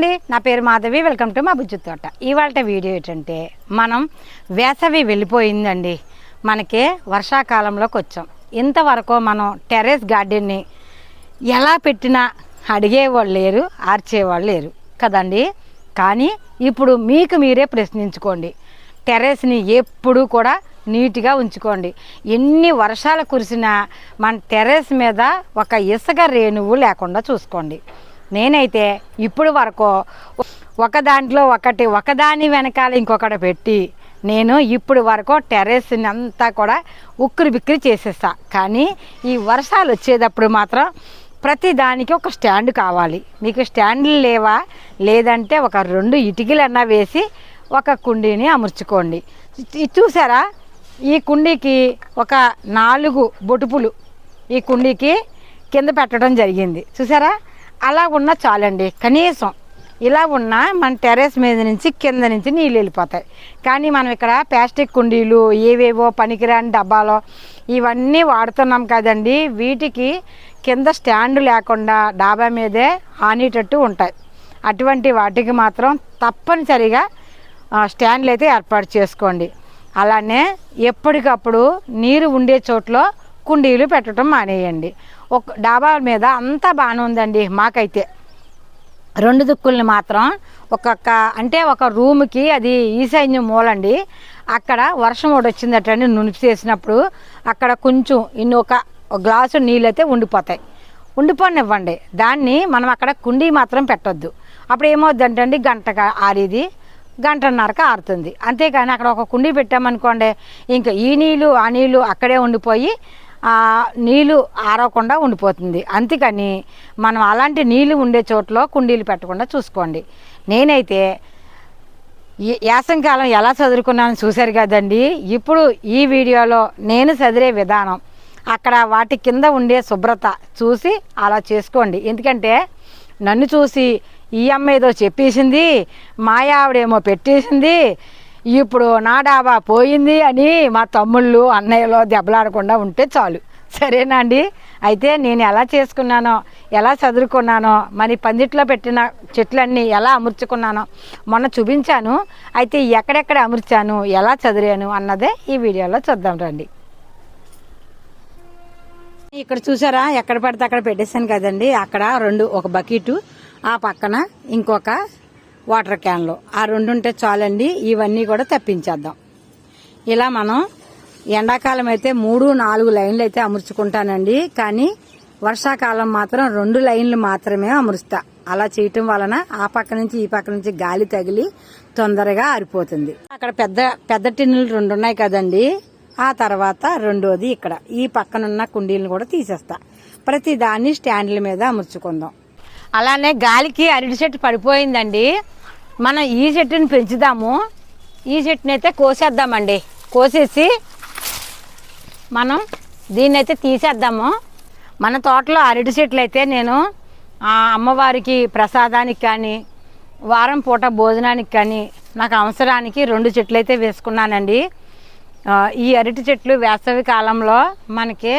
అండి నా పేరు మాధవి వెల్కమ్ టు మా బుజ్జు తోట. ఇవాళ వీడియో ఏంటంటే మనం వేసవి వెళ్ళిపోయిందండి. మనకి వర్షాకాలంలోకి వచ్చాం. ఇంతవరకు మనం టెర్రస్ గార్డెన్ని ఎలా పెట్టినా అడిగేవాళ్ళు లేరు ఆర్చేవాళ్ళు లేరు. కదండి? కానీ ఇప్పుడు మీకు మీరే ప్రశ్నించుకోండి. టెర్రస్ని ఎప్పుడూ కూడా నీట్గా ఉంచుకోండి. ఎన్ని వర్షాలు కురిసినా మన టెర్రస్ మీద ఒక ఇసుక రేణువు లేకుండా చూసుకోండి. నేనైతే ఇప్పుడు వరకు ఒక దాంట్లో ఒకటి ఒకదాని వెనకాల ఇంకొకటి పెట్టి నేను ఇప్పుడు వరకు టెర్రస్ని అంతా కూడా ఉక్కిరి బిక్కిరి చేసేస్తా. కానీ ఈ వర్షాలు వచ్చేటప్పుడు మాత్రం ప్రతి దానికి ఒక స్టాండ్ కావాలి. మీకు స్టాండ్లు లేవా? లేదంటే ఒక రెండు ఇటుకలన్నా వేసి ఒక కుండీని అమర్చుకోండి. చూసారా? ఈ కుండీకి ఒక నాలుగు బొటుపులు ఈ కుండీకి కింద పెట్టడం జరిగింది. చూసారా? అలా ఉన్న చాలండి. కనీసం ఇలా ఉన్న మన టెర్రస్ మీద నుంచి కింద నుంచి నీళ్ళు వెళ్ళిపోతాయి. కానీ మనం ఇక్కడ ప్లాస్టిక్ కుండీలు ఏవేవో పనికిరాని డబ్బాలో ఇవన్నీ వాడుతున్నాం కదండి. వీటికి కింద స్టాండ్ లేకుండా డాబా మీదే ఆనేటట్టు ఉంటాయి. అటువంటి వాటికి మాత్రం తప్పనిసరిగా స్టాండ్లు అయితే ఏర్పాటు చేసుకోండి. అలానే ఎప్పటికప్పుడు నీరు ఉండే చోట్లో కుండీలు పెట్టడం మానేయండి. ఒక డాబా మీద అంతా బాగానే ఉందండి మాకైతే. రెండు దుక్కుల్ని మాత్రం ఒక్కొక్క అంటే ఒక రూమ్కి అది ఈశాన్యం మూలండి. అక్కడ వర్షం ఒకటి వచ్చిందటండి నునిపి చేసినప్పుడు అక్కడ కొంచెం ఇన్ని ఒక గ్లాసు నీళ్ళైతే ఉండిపోతాయి. ఉండిపోనివ్వండి. దాన్ని మనం అక్కడ కుండీ మాత్రం పెట్టొద్దు. అప్పుడు ఏమవుద్దంటే అండి గంట ఆరేది గంటన్నరకు ఆరుతుంది. అంతేకాని అక్కడ ఒక కుండీ పెట్టామనుకోండి ఇంకా ఈ నీళ్ళు ఆ నీళ్ళు అక్కడే ఉండిపోయి ఆ నీళ్ళు ఆరకుండా ఉండిపోతుంది. అందుకని మనం అలాంటి నీళ్ళు ఉండే చోట్ల కుండీలు పెట్టకుండా చూసుకోండి. నేనైతే ఈ యాసంకాలం ఎలా చదువుకున్నాను చూశారు కదండి. ఇప్పుడు ఈ వీడియోలో నేను చదివే విధానం అక్కడ వాటి కింద ఉండే శుభ్రత చూసి అలా చేసుకోండి. ఎందుకంటే నన్ను చూసి ఈ అమ్మ ఏదో చెప్పేసింది మాయ ఆవిడేమో పెట్టేసింది ఇప్పుడు నా డాబా పోయింది అని మా తమ్ముళ్ళు అన్నయ్యలో దెబ్బలాడకుండా ఉంటే చాలు. సరేనా అండి? అయితే నేను ఎలా చేసుకున్నానో ఎలా చదువుకున్నానో మరి పందిట్లో పెట్టిన చెట్లన్నీ ఎలా అమర్చుకున్నానో మొన్న చూపించాను. అయితే ఎక్కడెక్కడ అమర్చాను ఎలా చదివాను అన్నదే ఈ వీడియోలో చూద్దాం రండి. ఇక్కడ చూసారా? ఎక్కడ పడితే అక్కడ పెట్టేశాను కదండి. అక్కడ రెండు ఒక బకెట్ ఆ పక్కన ఇంకొక వాటర్ క్యాన్లు. ఆ రెండు ఉంటే చాలండి. ఇవన్నీ కూడా తప్పించేద్దాం. ఇలా మనం ఎండాకాలం అయితే మూడు నాలుగు లైన్లు అయితే అమర్చుకుంటానండి. కానీ వర్షాకాలం మాత్రం రెండు లైన్లు మాత్రమే అమరుస్తా. అలా చేయటం వలన ఆ పక్క నుంచి ఈ పక్క నుంచి గాలి తగిలి తొందరగా ఆరిపోతుంది. అక్కడ పెద్ద పెద్ద టిన్నులు రెండు ఉన్నాయి కదండి. ఆ తర్వాత రెండోది ఇక్కడ. ఈ పక్కనున్న కుండీలను కూడా తీసేస్తా. ప్రతి దాన్ని స్టాండ్ల మీద అమర్చుకుందాం. అలానే గాలికి అరటి చెట్టు పడిపోయిందండి. మనం ఈ చెట్టుని పెంచుదాము. ఈ చెట్టుని అయితే కోసేద్దామండి. కోసేసి మనం దీన్ని అయితే తీసేద్దాము. మన తోటలో అరటి చెట్లు అయితే నేను ఆ అమ్మవారికి ప్రసాదానికి కానీ వారం పూట భోజనానికి కానీ నాకు అవసరానికి రెండు చెట్లు అయితే వేసుకున్నానండి ఈ అరటి చెట్లు వేసవి కాలంలో మనకి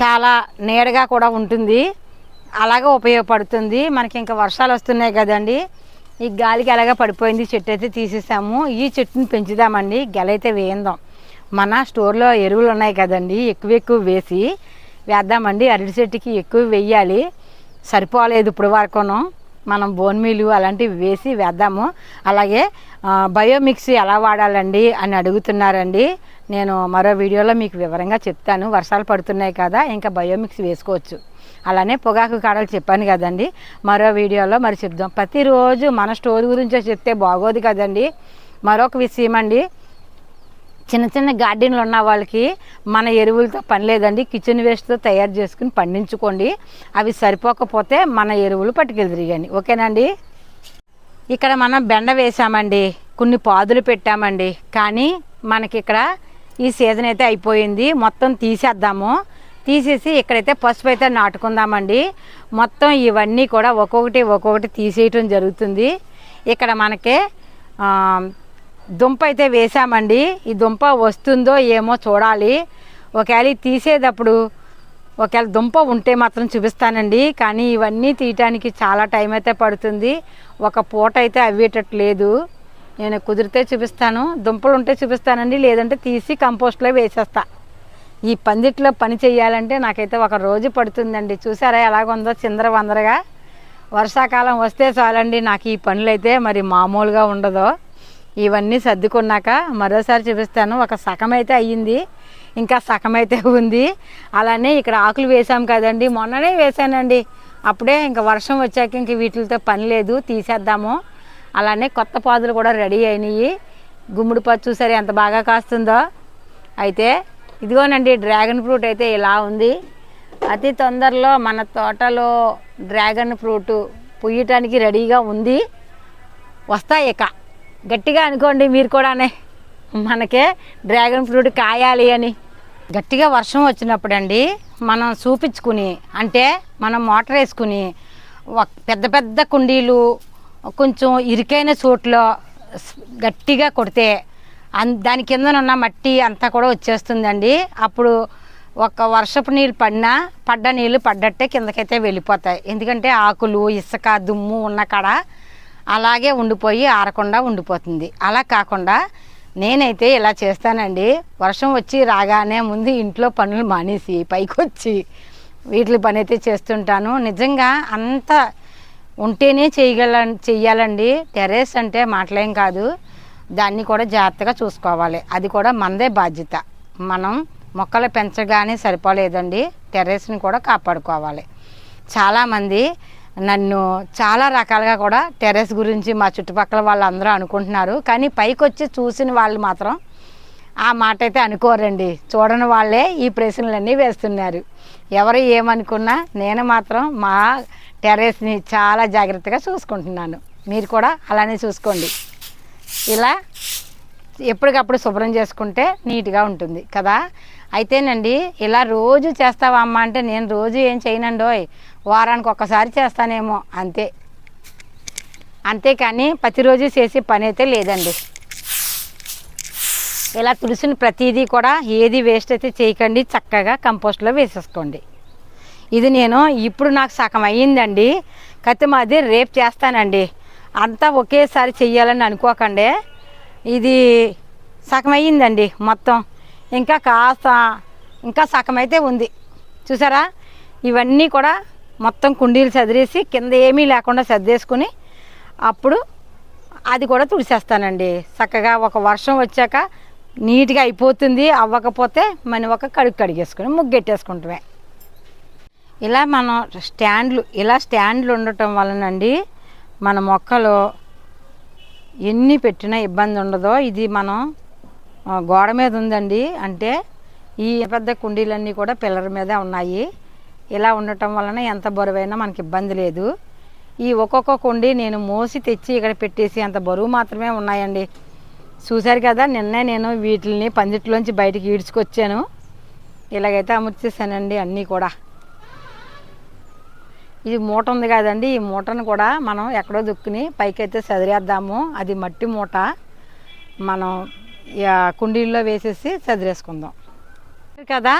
చాలా నీడగా కూడా ఉంటుంది. అలాగే ఉపయోగపడుతుంది. మనకి ఇంకా వర్షాలు వస్తున్నాయి కదండి. ఈ గాలికి అలాగే పడిపోయింది చెట్టు అయితే తీసేసాము. ఈ చెట్టుని పెంచుదామండి. గెలైతే వేయిందాం. మన స్టోర్లో ఎరువులు ఉన్నాయి కదండి. ఎక్కువ ఎక్కువ వేసి వేద్దామండి. అరటి చెట్టుకి ఎక్కువ వేయాలి. సరిపోలేదు ఇప్పుడు వరకును. మనం బోన్ మీలు అలాంటివి వేసి వేద్దాము. అలాగే బయోమిక్స్ ఎలా వాడాలండి అని అడుగుతున్నారండి. నేను మరో వీడియోలో మీకు వివరంగా చెప్తాను. వర్షాలు పడుతున్నాయి కదా ఇంకా బయోమిక్స్ వేసుకోవచ్చు. అలానే పొగాకు కాడలు చెప్పాను కదండి. మరో వీడియోలో మరి చెప్దాం. ప్రతిరోజు మన స్టోర్ గురించే చెప్తే బాగోదు కదండి. మరొక విషయం అండి. చిన్న చిన్న గార్డెన్లు ఉన్న వాళ్ళకి మన ఎరువులతో పని లేదండి. కిచెన్ వేస్ట్తో తయారు చేసుకుని పండించుకోండి. అవి సరిపోకపోతే మన ఎరువులు పట్టుకెళ్ళిరిగండి ఓకేనండి? ఇక్కడ మనం బెండ వేసామండి. కొన్ని పాదులు పెట్టామండి. కానీ మనకి ఇక్కడ ఈ సీజన్ అయితే అయిపోయింది. మొత్తం తీసేద్దాము. తీసేసి ఇక్కడైతే పసుపు అయితే నాటుకుందామండి. మొత్తం ఇవన్నీ కూడా ఒక్కొక్కటి ఒక్కొక్కటి తీసేయటం జరుగుతుంది. ఇక్కడ మనకి దుంప అయితే వేసామండి. ఈ దుంప వస్తుందో ఏమో చూడాలి. ఒకవేళ తీసేటప్పుడు ఒకవేళ దుంప ఉంటే మాత్రం చూపిస్తానండి. కానీ ఇవన్నీ తీయటానికి చాలా టైం అయితే పడుతుంది. ఒక పూట అయితే అవ్వేటట్లేదు. నేను కుదిరితే చూపిస్తాను. దుంపలు ఉంటే చూపిస్తానండి. లేదంటే తీసి కంపోస్ట్లో వేసేస్తాను ఈ పందిట్లో పని చేయాలంటే నాకైతే ఒక రోజు పడుతుందండి. చూసారా ఎలాగుందో చిందర వందరగా? వర్షాకాలం వస్తే చాలండి నాకు ఈ పనులు అయితే మరి మామూలుగా ఉండదు. ఇవన్నీ సర్దుకున్నాక మరోసారి చూపిస్తాను. ఒక సగం అయితే అయ్యింది ఇంకా సగం అయితే ఉంది. అలానే ఇక్కడ ఆకులు వేసాం కదండి. మొన్ననే వేసానండి అప్పుడే ఇంకా వర్షం వచ్చాక ఇంక వీటితో పని లేదు తీసేద్దాము. అలానే కొత్త పాదులు కూడా రెడీ అయినాయి. గుమ్మడి పచ్చి చూసారు ఎంత బాగా కాస్తుందో. అయితే ఇదిగోనండి డ్రాగన్ ఫ్రూట్ అయితే ఇలా ఉంది. అతి తొందరలో మన తోటలో డ్రాగన్ ఫ్రూట్ పుయ్యటానికి రెడీగా ఉంది. వస్తాయి ఇక. గట్టిగా అనుకోండి మీరు కూడానే. మనకే డ్రాగన్ ఫ్రూట్ కాయాలి అని. గట్టిగా వర్షం వచ్చినప్పుడు అండి మనం చూపించుకుని అంటే మనం మోటార్ వేసుకుని పెద్ద పెద్ద కుండీలు కొంచెం ఇరుకైన చోట్లో గట్టిగా కొడితే దాని కిందనున్న ఉన్న మట్టి అంతా కూడా వచ్చేస్తుందండి. అప్పుడు ఒక వర్షపు నీళ్ళు పడినా పడ్డ నీళ్ళు పడ్డట్టే కిందకైతే వెళ్ళిపోతాయి. ఎందుకంటే ఆకులు ఇసుక దుమ్ము ఉన్న కాడ అలాగే ఉండిపోయి ఆరకుండా ఉండిపోతుంది. అలా కాకుండా నేనైతే ఇలా చేస్తానండి. వర్షం వచ్చి రాగానే ముందు ఇంట్లో పనులు మానేసి పైకి వచ్చి వీటి పని అయితే చేస్తుంటాను. నిజంగా అంత ఉంటేనే చేయగల చెయ్యాలండి. టెర్రస్ అంటే మాటలేం కాదు. దాన్ని కూడా జాగ్రత్తగా చూసుకోవాలి. అది కూడా మనదే బాధ్యత. మనం మొక్కలు పెంచగానే సరిపోలేదండి టెర్రస్ని కూడా కాపాడుకోవాలి. చాలామంది నన్ను చాలా రకాలుగా కూడా టెర్రస్ గురించి మా చుట్టుపక్కల వాళ్ళందరూ అనుకుంటున్నారు. కానీ పైకి వచ్చి చూసిన వాళ్ళు మాత్రం ఆ మాట అయితే అనుకోరండి. చూడని వాళ్ళే ఈ ప్రశ్నలన్నీ వేస్తున్నారు. ఎవరు ఏమనుకున్నా నేను మాత్రం మా టెర్రస్ని చాలా జాగ్రత్తగా చూసుకుంటున్నాను. మీరు కూడా అలానే చూసుకోండి. ఇలా ఎప్పటికప్పుడు శుభ్రం చేసుకుంటే నీట్గా ఉంటుంది కదా? అయితేనండి ఇలా రోజు చేస్తావా అమ్మ అంటే నేను రోజు ఏం చేయనండోయ్ వారానికి ఒక్కసారి చేస్తానేమో అంతే. అంతేకాని ప్రతిరోజు చేసే పని అయితే లేదండి. ఇలా తులసిని ప్రతిదీ కూడా ఏది వేస్ట్ అయితే చేయకండి చక్కగా కంపోస్ట్లో వేసేసుకోండి. ఇది నేను ఇప్పుడు నాకు సగం అయ్యిందండి కత్తి మాది రేపు చేస్తానండి. అంతా ఒకేసారి చెయ్యాలని అనుకోకండి. ఇది సగం అయ్యిందండి మొత్తం. ఇంకా కాస్త ఇంకా సగం అయితే ఉంది. చూసారా? ఇవన్నీ కూడా మొత్తం కుండీలు చదిరేసి కింద ఏమీ లేకుండా సర్దేసుకుని అప్పుడు అది కూడా తుడిసేస్తానండి. చక్కగా ఒక వర్షం వచ్చాక నీట్గా అయిపోతుంది. అవ్వకపోతే మనం ఒక కడుగు కడిగేసుకుని ముగ్గెట్టేసుకుంటామే. ఇలా మనం స్టాండ్లు ఇలా స్టాండ్లు ఉండటం వలనండి మన మొక్కలు ఎన్ని పెట్టినా ఇబ్బంది ఉండదో ఇది మనం గోడ మీద ఉందండి. అంటే ఈ పెద్ద కుండీలన్నీ కూడా పిల్లర్ మీదే ఉన్నాయి. ఇలా ఉండటం వలన ఎంత బరువైనా మనకి ఇబ్బంది లేదు. ఈ ఒక్కొక్క కుండీ నేను మోసి తెచ్చి ఇక్కడ పెట్టేసి అంత బరువు మాత్రమే ఉన్నాయండి. చూశారు కదా నిన్నే నేను వీటిని పందిట్లోంచి బయటికి ఈడ్చుకొచ్చాను. ఇలాగైతే అమర్చేసానండి అన్నీ కూడా. ఇది మూట ఉంది కదండి. ఈ మూటను కూడా మనం ఎక్కడో దుక్కుని పైకైతే చదిరేద్దాము అది మట్టి మూట. మనం కుండీల్లో వేసేసి చదిరేసుకుందాం కదా?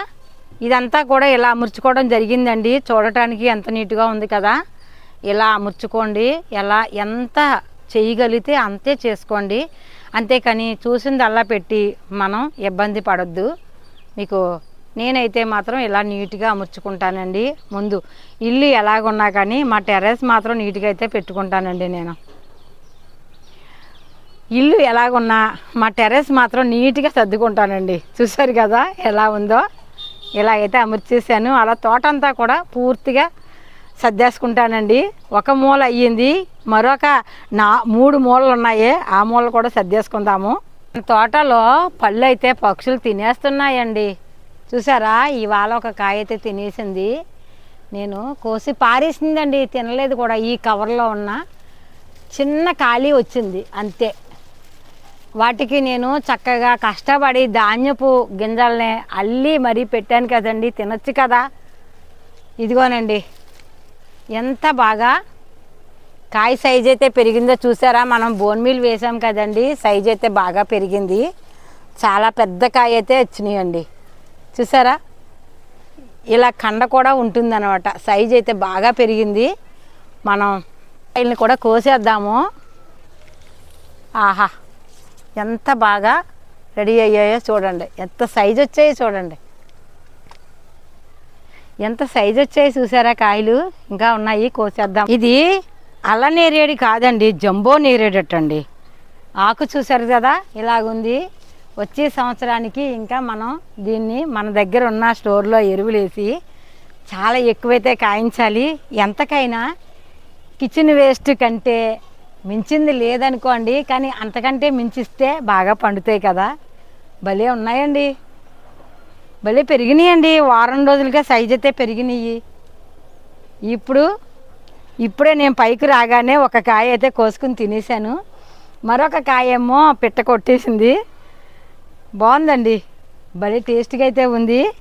ఇదంతా కూడా ఇలా అమర్చుకోవడం జరిగిందండి. చూడటానికి ఎంత నీట్గా ఉంది కదా? ఇలా అమర్చుకోండి. ఎలా ఎంత చేయగలిగితే అంతే చేసుకోండి. అంతేకాని చూసిందల్లా పెట్టి మనం ఇబ్బంది పడొద్దు. మీకు నేనైతే మాత్రం ఇలా నీట్గా అమర్చుకుంటానండి. ముందు ఇల్లు ఎలాగున్నా కానీ మా టెర్రస్ మాత్రం నీట్గా అయితే పెట్టుకుంటానండి నేను. ఇల్లు ఎలాగున్నా మా టెర్రస్ మాత్రం నీట్గా సర్దుకుంటానండి. చూసారు కదా ఎలా ఉందో? ఇలా అయితే అమర్చేసాను అలా తోట అంతా కూడా పూర్తిగా సర్దేసుకుంటానండి. ఒక మూల అయ్యింది. మరొక నా మూడు మూలలు ఉన్నాయి ఆ మూల కూడా సర్దేసుకుందాము. తోటలో పళ్ళు అయితే పక్షులు తినేస్తున్నాయండి. చూసారా? ఇవాళ ఒక కాయ అయితే తినేసింది. నేను కోసి పారేసిందండి తినలేదు కూడా. ఈ కవర్లో ఉన్న చిన్న ఖాళీ వచ్చింది అంతే. వాటికి నేను చక్కగా కష్టపడి ధాన్యపు గింజల్ని అల్లి మరీ పెట్టాను కదండి తినొచ్చు కదా. ఇదిగోనండి ఎంత బాగా కాయ సైజ్ అయితే పెరిగిందో చూసారా? మనం బోన్ మీల్ వేసాం కదండి సైజ్ అయితే బాగా పెరిగింది. చాలా పెద్ద కాయ అయితే వచ్చినాయండి. చూసారా? ఇలా కండ కూడా ఉంటుందన్నమాట. సైజ్ అయితే బాగా పెరిగింది. మనం కాయల్ని కూడా కోసేద్దాము. ఆహా! ఎంత బాగా రెడీ అయ్యాయో చూడండి. ఎంత సైజ్ వచ్చాయో చూడండి. ఎంత సైజ్ వచ్చాయో చూసారా కాయలు? ఇంకా ఉన్నాయి కోసేద్దాం. ఇది అల్ల నేరేడు కాదండి జంబో నేరేడటండి. ఆకు చూసారు కదా? ఇలాగుంది. వచ్చే సంవత్సరానికి ఇంకా మనం దీన్ని మన దగ్గర ఉన్న స్టోర్లో ఎరువులేసి చాలా ఎక్కువైతే కాయించాలి. ఎంతకైనా కిచెన్ వేస్ట్ కంటే మించింది లేదనుకోండి కానీ అంతకంటే మించిస్తే బాగా పండుతాయి కదా. భలే ఉన్నాయండి. భలే పెరిగినాయండి. వారం రోజులుగా సైజ్ అయితే పెరిగినాయి. ఇప్పుడు ఇప్పుడే నేను పైకి రాగానే ఒక కాయ అయితే కోసుకుని తినేసాను మరొక కాయేమో పిట్ట కొట్టేసింది. బాగుందండి. భలే టేస్ట్గా అయితే ఉంది.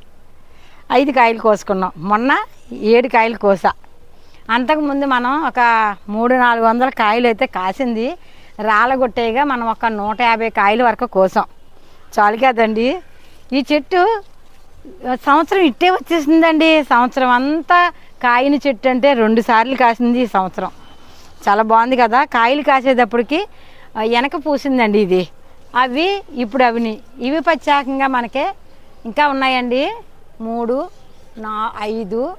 ఐదు కాయలు కోసుకున్నాం. మొన్న ఏడు కాయలు కోసా. అంతకుముందు మనం ఒక మూడు నాలుగు వందల కాయలు అయితే కాసింది. రాలగొట్టేగా మనం ఒక నూట యాభై కాయల వరకు కోసాం. చాలు కదండి. ఈ చెట్టు సంవత్సరం ఇట్టే వచ్చేసిందండి. సంవత్సరం అంతా కాయని చెట్టు అంటే రెండు సార్లు కాసింది ఈ సంవత్సరం. చాలా బాగుంది కదా. కాయలు కాసేటప్పటికి వెనక పూసిందండి ఇది. అవి ఇప్పుడు అవిని ఇవి ప్రత్యేకంగా మనకి ఇంకా ఉన్నాయండి. మూడు నా ఐదు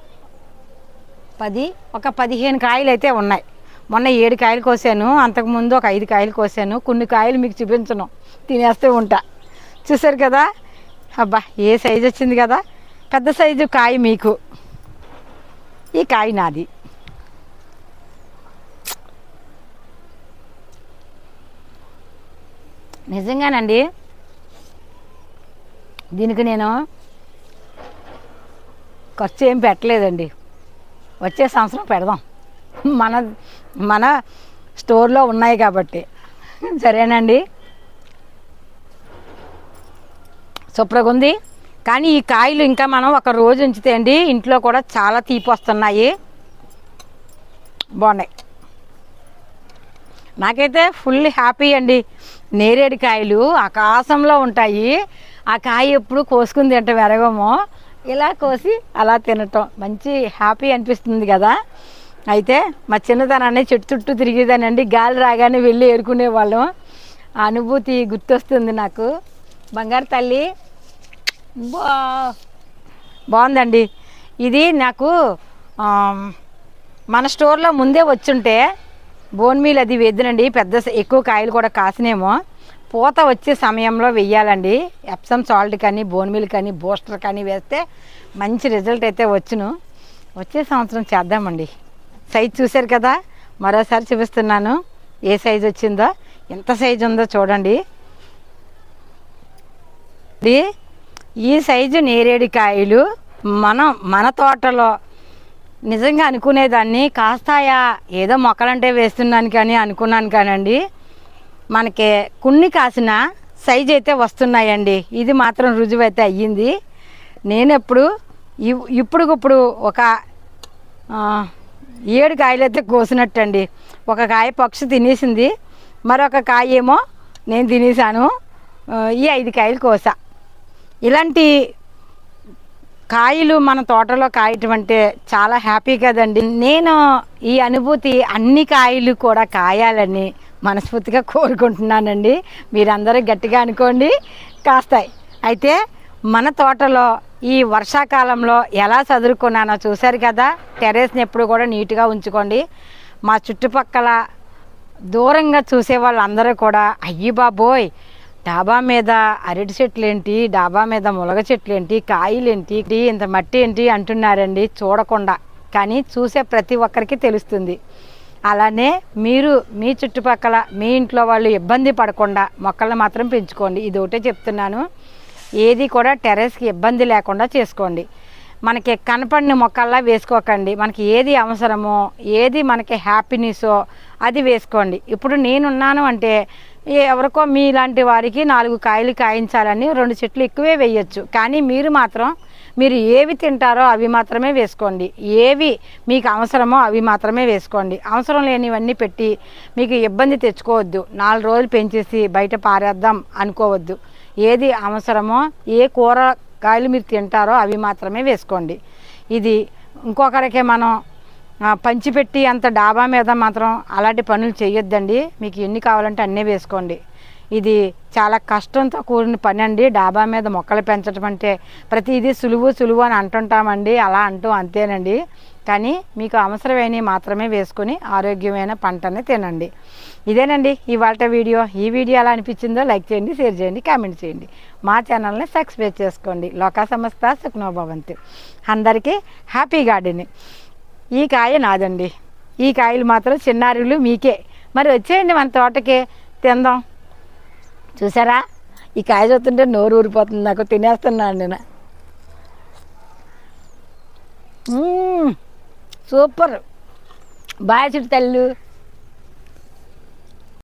పది ఒక పదిహేను కాయలు అయితే ఉన్నాయి. మొన్న ఏడు కాయలు కోసాను. అంతకుముందు ఒక ఐదు కాయలు కోసాను. కొన్ని కాయలు మీకు చూపించను. తినేస్తూ ఉంటా. చూసారు కదా? అబ్బా ఏ సైజు వచ్చింది కదా? పెద్ద సైజు కాయ మీకు. ఈ కాయ నాది. నిజంగానండి. దీనికి నేను ఖర్చు ఏం పెట్టలేదండి. వచ్చే సంవత్సరం పెడదాం. మన మన స్టోర్లో ఉన్నాయి కాబట్టి. సరేనండి. సూపర్గా ఉంది. కానీ ఈ కాయలు ఇంకా మనం ఒక రోజు ఉంచితే అండి ఇంట్లో కూడా చాలా తీపి వస్తున్నాయి బాగున్నాయి. నాకైతే ఫుల్ హ్యాపీ అండి. నేరేడు కాయలు ఆకాశంలో ఉంటాయి. ఆ కాయ ఎప్పుడు కోసుకుని తింటాం ఎరగమో ఇలా కోసి అలా తినటం. మంచి హ్యాపీ అనిపిస్తుంది కదా. అయితే మా చిన్నతనాన్ని చెట్టు చుట్టూ తిరిగేదానండి. గాలి రాగానే వెళ్ళి ఏరుకునే వాళ్ళం ఆ అనుభూతి గుర్తొస్తుంది నాకు. బంగారు తల్లి బా బాగుందండి. ఇది నాకు మన స్టోర్లో ముందే వచ్చుంటే బోన్ మీల్ అది వేద్దునండి. పెద్ద ఎక్కువ కాయలు కూడా కాసినేమో. పూత వచ్చే సమయంలో వెయ్యాలండి ఎప్సమ్ సాల్ట్ కానీ బోన్ మీల్ కానీ బూస్టర్ కానీ వేస్తే మంచి రిజల్ట్ అయితే వచ్చును. వచ్చే సంవత్సరం చేద్దామండి. సైజ్ చూశారు కదా? మరోసారి చూపిస్తున్నాను. ఏ సైజ్ వచ్చిందో? ఎంత సైజు ఉందో చూడండి. ఈ సైజు నేరేడు కాయలు. మనం మన తోటలో నిజంగా అనుకునేదాన్ని కాస్తాయా ఏదో మొక్కలంటే వేస్తున్నాను కానీ అనుకున్నాను కానండి. మనకి కొన్ని కాసిన సైజ్ అయితే వస్తున్నాయండి. ఇది మాత్రం రుజువు అయితే అయ్యింది. నేను ఎప్పుడు ఇప్పుడుకిప్పుడు ఒక ఏడు కాయలు అయితే కోసినట్టండి. ఒక కాయ పక్షి తినేసింది. మరొక కాయ ఏమో నేను తినేసాను ఈ ఐదు కాయలు కోసా. ఇలాంటి కాయలు మన తోటలో కాయటం అంటే చాలా హ్యాపీ కదండి. నేను ఈ అనుభూతి అన్ని కాయలు కూడా కాయాలని మనస్ఫూర్తిగా కోరుకుంటున్నానండి. మీరందరూ గట్టిగా అనుకోండి. కాస్తాయి. అయితే మన తోటలో ఈ వర్షాకాలంలో ఎలా చదువుకున్నానో చూశారు కదా? టెర్రస్ని ఎప్పుడు కూడా నీట్గా ఉంచుకోండి. మా చుట్టుపక్కల దూరంగా చూసే వాళ్ళందరూ కూడా అయ్యి బాబోయ్ డాబా మీద అరటి చెట్లు ఏంటి డాబా మీద ములగ చెట్లు ఏంటి ఇంత మట్టి ఏంటి అంటున్నారండి చూడకుండా. కానీ చూసే ప్రతి ఒక్కరికి తెలుస్తుంది. అలానే మీరు మీ చుట్టుపక్కల మీ ఇంట్లో వాళ్ళు ఇబ్బంది పడకుండా మొక్కలను మాత్రం పెంచుకోండి. ఇది ఒకటే చెప్తున్నాను. ఏది కూడా టెర్రస్కి ఇబ్బంది లేకుండా చేసుకోండి. మనకి కనపడిన మొక్కల్లా వేసుకోకండి. మనకి ఏది అవసరమో ఏది మనకి హ్యాపీనెస్సో అది వేసుకోండి. ఇప్పుడు నేనున్నాను అంటే ఎవరికో మీలాంటి వారికి నాలుగు కాయలు కాయించాలని రెండు చెట్లు ఎక్కువే వేయచ్చు. కానీ మీరు మాత్రం మీరు ఏవి తింటారో అవి మాత్రమే వేసుకోండి. ఏవి మీకు అవసరమో అవి మాత్రమే వేసుకోండి. అవసరం లేనివన్నీ పెట్టి మీకు ఇబ్బంది తెచ్చుకోవద్దు. నాలుగు రోజులు పెంచేసి బయట పారేద్దాం అనుకోవద్దు. ఏది అవసరమో ఏ కూర కాయలు మీరు తింటారో అవి మాత్రమే వేసుకోండి. ఇది ఇంకొకరికి మనం పంచిపెట్టి అంత డాబా మీద మాత్రం అలాంటి పనులు చేయొద్దండి. మీకు ఎన్ని కావాలంటే అన్నీ వేసుకోండి. ఇది చాలా కష్టంతో కూడిన పని అండి డాబా మీద మొక్కలు పెంచడం అంటే ప్రతిదీ సులువు సులువు అని అంటుంటామండి. అలా అంటూ అంతేనండి. కానీ మీకు అవసరమైనవి మాత్రమే వేసుకొని ఆరోగ్యమైన పంటని తినండి. ఇదేనండి ఇవాళ వీడియో. ఈ వీడియో ఎలా అనిపించిందో లైక్ చేయండి షేర్ చేయండి కామెంట్ చేయండి. మా ఛానల్ని సబ్స్క్రైబ్ చేసుకోండి. లోకా సంస్థ సుఖ్నోభవంతు అందరికీ హ్యాపీ గార్డెనింగ్ ఈ కాయ నాదండి. ఈ కాయలు మాత్రం చిన్నారులు మీకే. మరి వచ్చేయండి మన తోటకి. తిందాం. చూసారా? ఈ కాయ చూస్తుంటే నోరు ఊరిపోతుంది. నాకు తినేస్తున్నాను నేను. సూపర్. బాయ్ చిట్టు తల్లు.